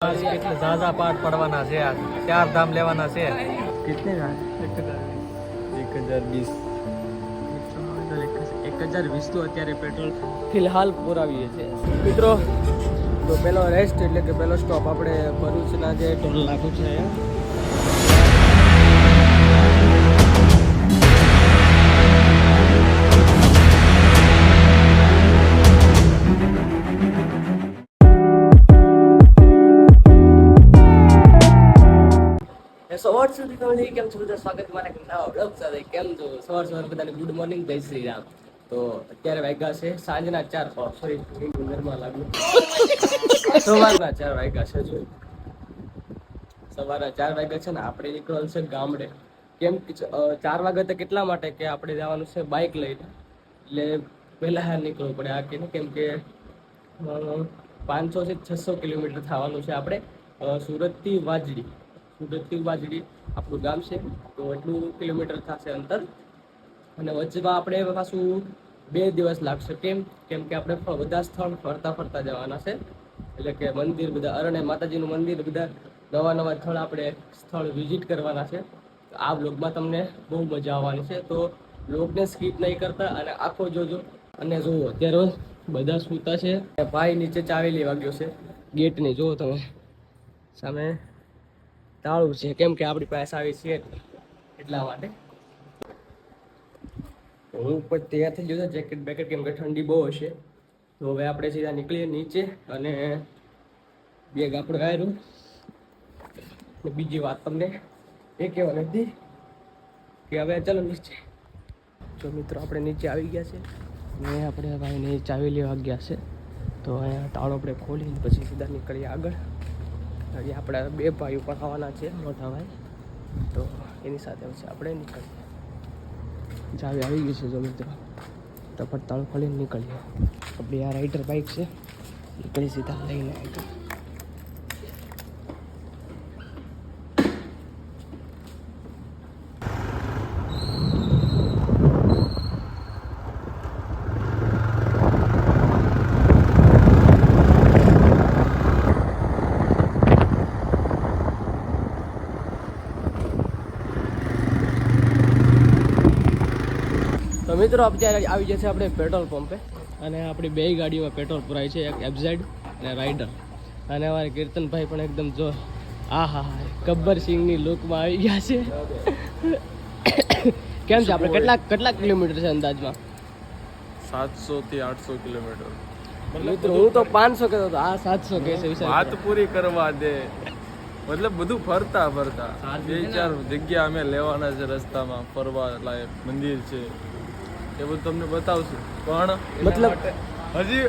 કેટલા પાઠ પડવાના છે આ. ધામ લેવાના છે. એક હજાર વીસ. એક હજાર વીસ. તો અત્યારે પેટ્રોલ ફિલહાલ પુરાવીએ છીએ મિત્રો તો પહેલો રેસ્ટ એટલે કે પેલો સ્ટોપ આપણે ભરૂચના જે ટોલ નાખું છે સુધી ગુડ મોર્નિંગ જય શ્રી તો અત્યારે વાગ્યા છે સાંજના ચાર. સોરી ઉંદરમાં લાગુ. સવારના ચાર વાગ્યા છે સવારના ચાર વાગ્યા છે ને આપણે નીકળવાનું છે ગામડે. કેમ કે ચાર વાગ્યા તો કેટલા માટે કે આપણે જવાનું છે બાઇક લઈને. એટલે પહેલા હાર નીકળવું પડે આ કે કેમ કે પાંચસો થી છસો કિલોમીટર થવાનું છે આપણે. સુરતથી વાજડી. સુરતથી વાજડી આપણું ગામ છે. તો એટલું કિલોમીટર થશે અંતર. અને વચમાં આપણે પાછું બે દિવસ લાગશે. કેમ? કેમ કે આપણે બધા સ્થળ ફરતા ફરતા જવાના છે. એટલે કે મંદિર બધા, અરણ્ય માતાજીનું મંદિર બધા નવા નવા સ્થળ આપણે સ્થળ વિઝિટ કરવાના છે. આ બ્લોગમાં તમને બહુ મજા આવવાની છે. તો બ્લોગને સ્કીપ નહીં કરતા અને આખો જોજો. અને જુઓ, અત્યારે બધા સૂતા છે. ભાઈ નીચે ચાવી લેવા ગયો છે. ગેટની, જુઓ તમે. સામે તાળું છે. કેમ કે આપણી પાસે આવી છે એટલા માટે. હું ઉપર તૈયાર થઈ ગયો જેકેટ, બેકેટ કેમ કે ઠંડી બહુ હશે. તો હવે આપણે સીધા નીકળીએ નીચે અને બેગ આપણે આવ્યું બીજી વાત તમને એ કહેવાની હતી કે હવે ચાલો નીચે. જો મિત્રો, આપણે નીચે આવી ગયા છે. ને આપણે ભાઈને ચાવી લેવા ગયા છે. તો અહીંયા તાળો આપણે ખોલીને પછી સીધા નીકળીએ આગળ. હજી આપણા બે ભાઈઓ પણ આવવાના છે મોટા ભાઈ તો એની સાથે પછી આપણે નીકળીએ. ચાવી આવી ગયું છે જો મિત્રો તો તાળું ખોલીને નીકળીએ. આપણી આ રાઈડર બાઇક છે, નીકળી સીધા લઈને આગળ તો મિત્રો અત્યારે આવી જશે આપણે પેટ્રોલ પંપે. અને આપણી બે ગાડીઓમાં પેટ્રોલ પુરાય છે એક એફઝેડ અને રાઇડર અને અમારે કીર્તનભાઈ પણ એકદમ જો આ હા હા ગબ્બર સિંહની લુકમાં આવી ગયા છે. કેમ છે આપણે? કેટલા કેટલા કિલોમીટર છે અંદાજમાં? સાતસો થી આઠસો કિલોમીટર. મિત્રો હું તો પાંચસો કહેતો હતો. આ સાતસો કહે છે વાત પૂરી કરવા દે. મતલબ બધું ફરતા ફરતા. બે ચાર જગ્યા અમે લેવાના છે રસ્તામાં ફરવા લાયક મંદિર છે. એ બધું તમને બતાવશું. પણ મતલબ હજી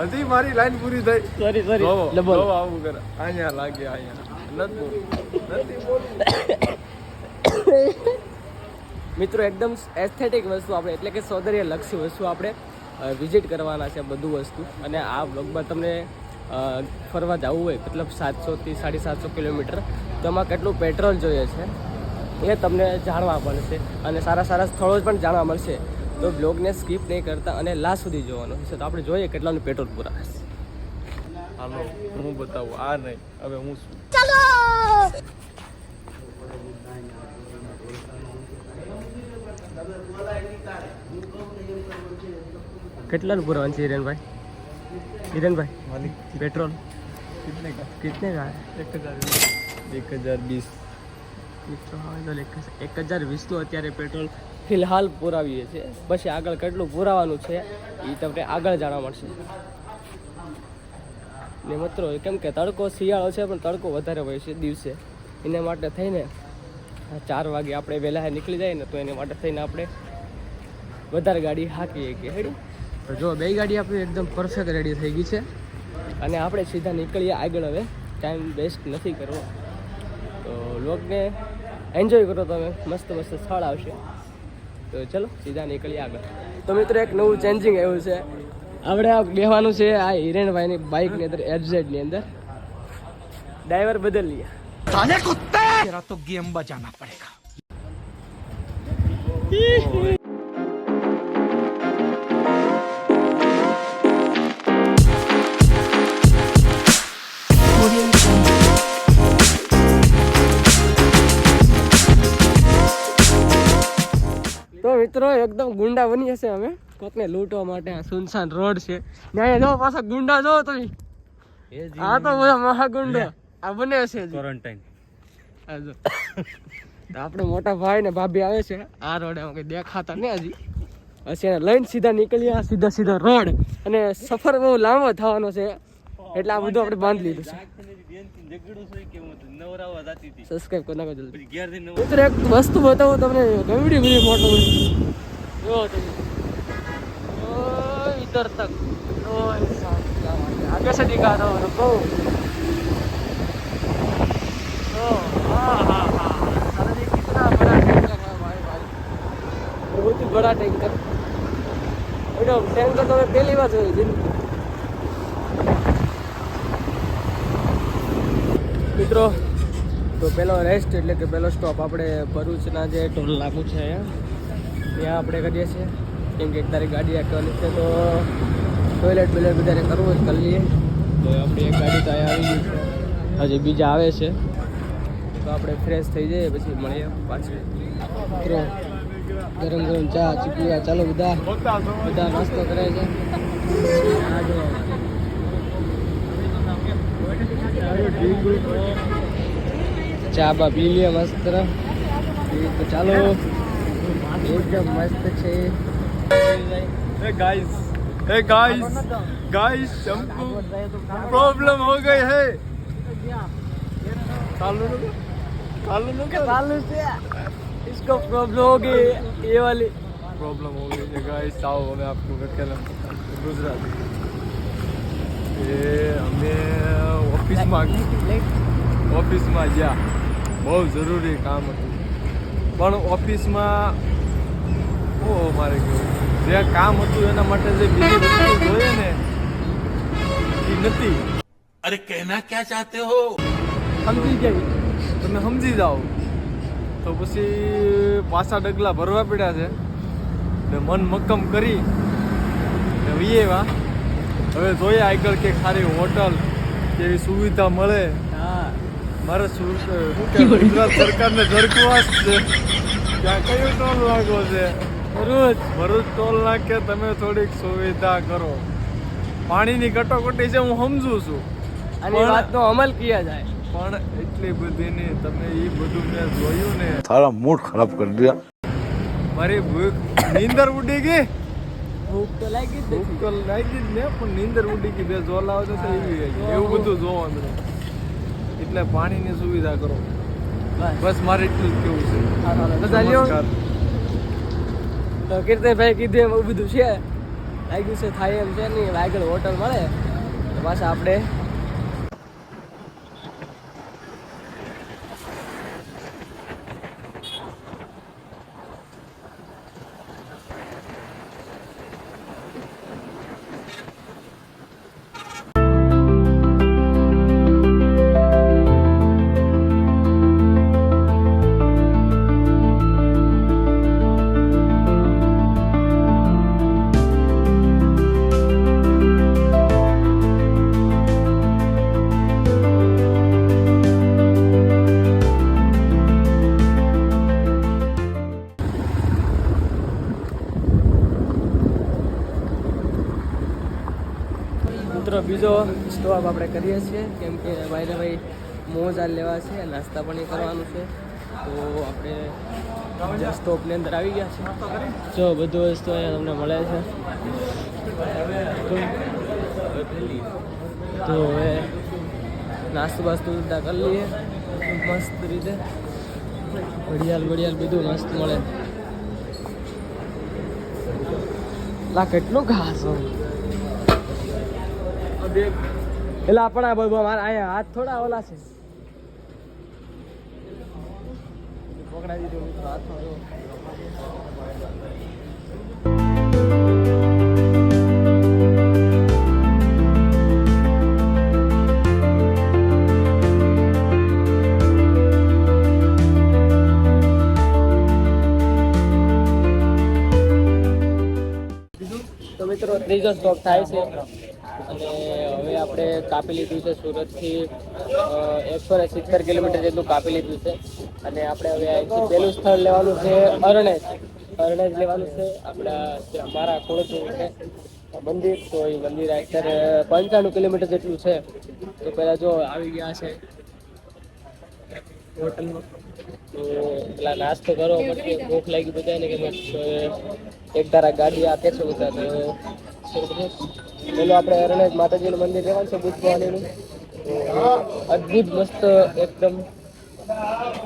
હજી મારી લાઈન પૂરી થઈ. સોરી સોરી લો બોલો. આવું કરે. અહીંયા લાગે અહીંયા. નથી બોલ. મિત્રો એકદમ એસ્થેટિક વસ્તુ આપણે એટલે કે સૌંદર્ય લક્ષી વસ્તુ આપણે વિઝિટ કરવાના છે બધું વસ્તુ. અને આ બ્લોગમાં તમને ફરવા જવું હોય મતલબ સાતસોથી સાડી સાતસો કિલોમીટર તો એમાં કેટલું પેટ્રોલ જોઈએ છે એ તમને જાણવા મળશે. અને સારા સારા સ્થળો પણ જાણવા મળશે. તો બ્લોગને સ્કીપ નહીં કરતા અને લાસ્ટ સુધી જોવાનું. છે તો આપણે જોઈએ કેટલાનું પેટ્રોલ પૂરા હાલો હું બતાવું આ નહીં હવે હું શું? કેટલાનું પુરાવાનું છે હિરેનભાઈ? હિરેનભાઈ પેટ્રોલ કિતને કા? કિતને કા? એક હજાર એક હજાર વીસ. મિત્રો હવે તો એક હજાર વીસનું અત્યારે પેટ્રોલ ફિલહાલ પુરાવીએ છીએ. પછી આગળ કેટલું પુરાવાનું છે એ તમને આગળ જાણવા મળશે. ને મિત્રો કેમ કે તડકો શિયાળો છે પણ તડકો વધારે હોય છે દિવસે. એના માટે થઈને ચાર વાગે આપણે વહેલા નીકળી જાય ને તો એના માટે થઈને આપણે વધારે ગાડી હાંકીએ કે હેડી તો જો બે ગાડી આપણી એકદમ પરફેક્ટ રેડી થઈ ગઈ છે. અને આપણે સીધા નીકળીએ આગળ હવે. ટાઈમ વેસ્ટ નથી કરવો. તો લોકને એન્જોય કરો તમે. મસ્ત મસ્ત સ્થળ આવશે. તો ચલો સીધા નીકળીએ આગળ. તો મિત્રો એક નવું ચેન્જિંગ આવ્યું છે. આપણે આ બેહવાનું છે આ હિરેનભાઈની બાઇકની અંદર એફઝેડની અંદર. ડ્રાઈવર બદલ લીયા તો ગેમ બચાવવા પડેગા મિત્રો એકદમ ગુંડા બની જશે અમે. કોકને લૂંટવા માટે આ સુનસાન રોડ છે. ત્યાં જો પાછા ગુંડા જો તમે. આ તો બધા મહાગુંડો. આ બને છે આ જો. આપણે મોટા ભાઈ ને ભાભી આવે છે. આ રોડ એમાં કઈ દેખાતા ને હજી. એને લઈને સીધા નીકળ્યા સીધા સીધા રોડ. અને સફર બહુ લાંબો થવાનો છે. એટલે આ બધું આપણે બાંધી લીધું છે. સબસ્ક્રાઇબ કરી નાખો જલ્દી. એક વસ્તુ બતાવું તમને. ગમડી બધી ફોટો જો તમે ઓય ઇધર તક ઓય સાથ क्या बात है आगे से दिखा रहा हूँ रुको ओ हाँ हाँ हाँ अरे ये कितना बड़ा टैंकर है भाई भाई बहुत ही बड़ा टैंकर बेटो टैंकर तो मैं पहली बार જોયું જિંદગી મિત્રો તો પેલો રેસ્ટ એટલે કે પેલો સ્ટોપ આપણે ભરૂચના જે ટોલ નાકું છે અહીંયા ત્યાં આપણે કરીએ છીએ. કેમ કે એક તારી ગાડી રાખવાની છે, તો ટોયલેટ બોયલેટ બધાને કરવું જ કરી લઈએ. તો આપણે એક ગાડી તો આવી ગઈ હજી બીજા આવે છે. તો આપણે ફ્રેશ થઈ જઈએ, પછી મળીએ પાછી. મિત્રો, ગરમ ગરમ ચા ચીકુયા ચાલો બધા. બધા નાસ્તો કરે છે. ચા બા પી લઈએ મસ્ત. તો ચાલો. એકદમ મસ્ત છે ए गाइस ए गाइस गाइस हमको प्रॉब्लम हो गई है चालू नको चालू नको चालू से इसको प्रॉब्लम हो गई ये वाली प्रॉब्लम हो गई है गाइस आओ मैं आपको अकेला गुजरात ये हमें ઓફિસમાં ઓફિસમાં ગયા બહુ જરૂરી કામ હતું પણ ઓફિસમાં બહુ મારે કહેવું જે કામ હતું એના માટે જે બીજી જોઈએ ને એ નથી. અરે કહેના ક્યાં ચાહતે હો? સમજી જાય તમે સમજી જાઓ. તો પછી પાછા ડગલા ભરવા પડ્યા છે. ને મન મક્કમ કરી. ને વિયેવા હવે જોઈએ આગળ કે સારી હોટલ કેવી સુવિધા મળે. મારે શું ગુજરાત સરકારને દરખવાસ છે. ક્યાં કયો ટોલ લાગવો છે? ભરૂચ. ભરૂચ ટોલ નાકે તમે થોડીક સુવિધા કરો. પાણીની કટોકટી છે હું સમજુ છું. અને વાતનો અમલ ક્યાં જાય. પણ એટલી બધી નહીં તમે એ બધું મેં જોયું ને. તારા મૂડ ખરાબ કરી દે મારી ભૂખ નીંદર ઉડી ગઈ? ભૂખ તો લાગી જ ભૂખ તો લાગી જ ને પણ નીંદર ઉડી ગઈ. બે જો લાવો તો એવી એવું બધું જોવાનું એટલે પાણીની સુવિધા કરો. બસ. મારે એટલું જ કેવું છે. બધા તો કીર્તિભાઈ કીધું એમ બધું છે. લાગ્યું છે, થાય એમ છે નહીં આગળ હોટલ મળે. તો પાછા આપણે બીજો સ્ટોપ આપણે કરીએ છીએ, કેમ કે ભાઈને ભાઈ મોજા લેવા છે, નાસ્તા પાણી કરવાનું છે. તો આપણે સ્ટોપની અંદર આવી ગયા છે જો બધું વસ્તુ અહીંયા તમને મળે છે. તો હવે નાસ્તો બાસ્તો બધા કરી લઈએ. મસ્ત રીતે. ઘડિયાળ ઘડિયાળ બધું મસ્ત મળે. લા, કેટલું ઘાસ હોય. એટલે આપણા બાબા મારા અહીંયા હાથ થોડા ઓલા છે. પકડાવી મિત્રો, ત્રીજો સ્ટોક થાય છે. અને હવે આપણે કાપી લીધું છે સુરતથી એકસો ને સિત્તેર કિલોમીટર જેટલું કાપી લીધું છે. અને આપણે હવે અહીંથી પહેલું સ્થળ લેવાનું છે અરણેજ. અરણેજ લેવાનું છે આપણા અમારા મારા કુળદેવી છે મંદિર. તો એ મંદિર અત્યારે પંચાણું કિલોમીટર જેટલું છે. તો પહેલાં જો આવી ગયા છે તો પેલા નાસ્તો કરો, પછી ભૂખ લાગી બધાને કે એક તારા ગાડી આપે છે બધા. તો પેલું આપણે અરણેજ માતાજીનું મંદિર રહેવાનું છે બુદ્ધ ભવાનીનું. અદ્ભુત મસ્ત એકદમ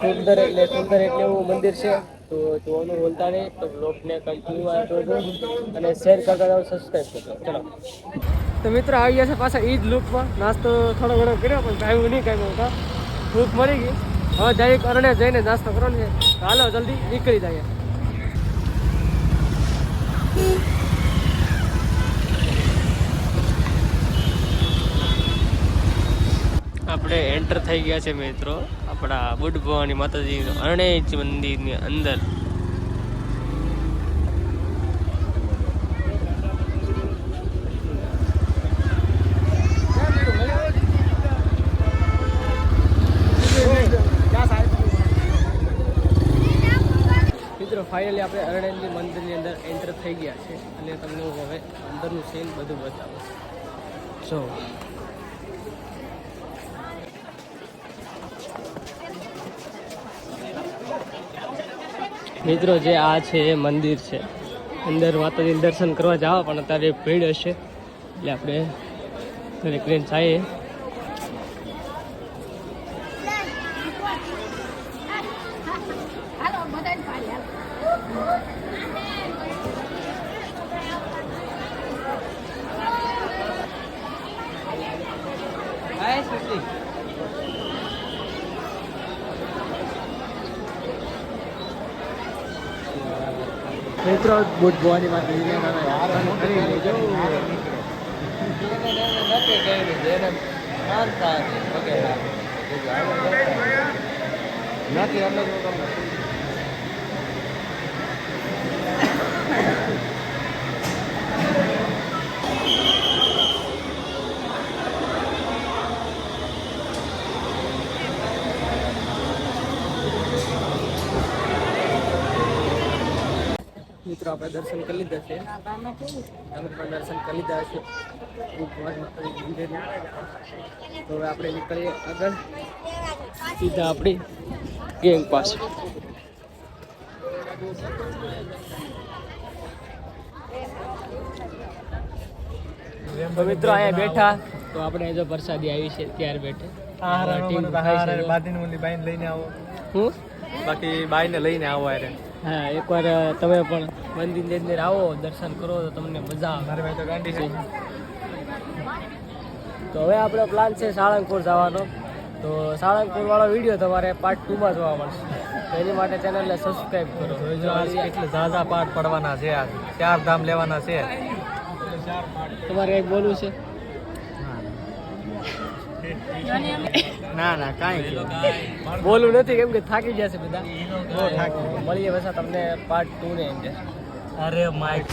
સુંદર એટલે સુંદર એટલે એવું મંદિર છે. તો જોવાનું બોલતા નહીં, તો બ્લોગને કન્ટિન્યુ જોજો અને શેર કરતા જાઓ સબસ્ક્રાઈબ કરજો ચલો. તો મિત્રો આવી ગયા છે પાછા એ જ લુકમાં નાસ્તો થોડો ઘણો કર્યો, પણ ગાયું નહીં કાંઈ મોટા. ભૂખ મરી ગઈ. હવે જાય અરણે જઈને નાસ્તો કરવાનો છે. તો હાલો, જલ્દી નીકળી જઈએ. આપણે એન્ટર થઈ ગયા છે મિત્રો. આપણા બુડ ભવાની માતાજી અરણેજ મંદિરની અંદર. મિત્રો ફાઇનલી આપણે અરણેજની મંદિરની અંદર એન્ટર થઈ ગયા છે. અને તમને હું હવે અંદરનું સીન બધું બતાવું જો. મિત્રો જે આ છે એ મંદિર છે. અંદર માતાજીને દર્શન કરવા જાવ પણ અત્યારે ભીડ હશે. એટલે આપણે ઘરે કરીને જઈએ હાલો બધાને પાડી હાલો મિત્રો બુદ્ધ ભવાની માતાજીને દર્શન કરી મિત્રો આપણે દર્શન કરી લીધા છે. તમે પણ દર્શન કરી લીધા મંદિરના તો હવે આપણે નીકળીએ આગળ. સીધા આપણી ગેંગ પાસે તો મિત્રો અહીંયા બેઠા. તો આપણે જો પ્રસાદી આવી છે ત્યાર બેઠે. હા ખાય છે. જો. બાદીની લઈને આવો. હું? બાકી બાઈને લઈને આવો અરે હા એકવાર તમે પણ મંદિરની અંદર આવો દર્શન કરો તો તમને મજા આવે. તો હવે આપણો પ્લાન છે સાળંગપુર જવાનો. તો સાળંગપુર વાળો વીડિયો તમારે પાર્ટ ટુમાં જોવા મળશે. તો એની માટે ચેનલને સબસ્ક્રાઈબ કરો. એટલે ઝાઝા પાઠ પડવાના છે ચાર ધામ લેવાના છે. તમારે કંઈક બોલવું છે? ના ના કાંઈ બોલવું નથી કેમ કે થાકી જશે બધા. મળીએ પછી તમને પાર્ટ ટુ ને એમ છે અરે માય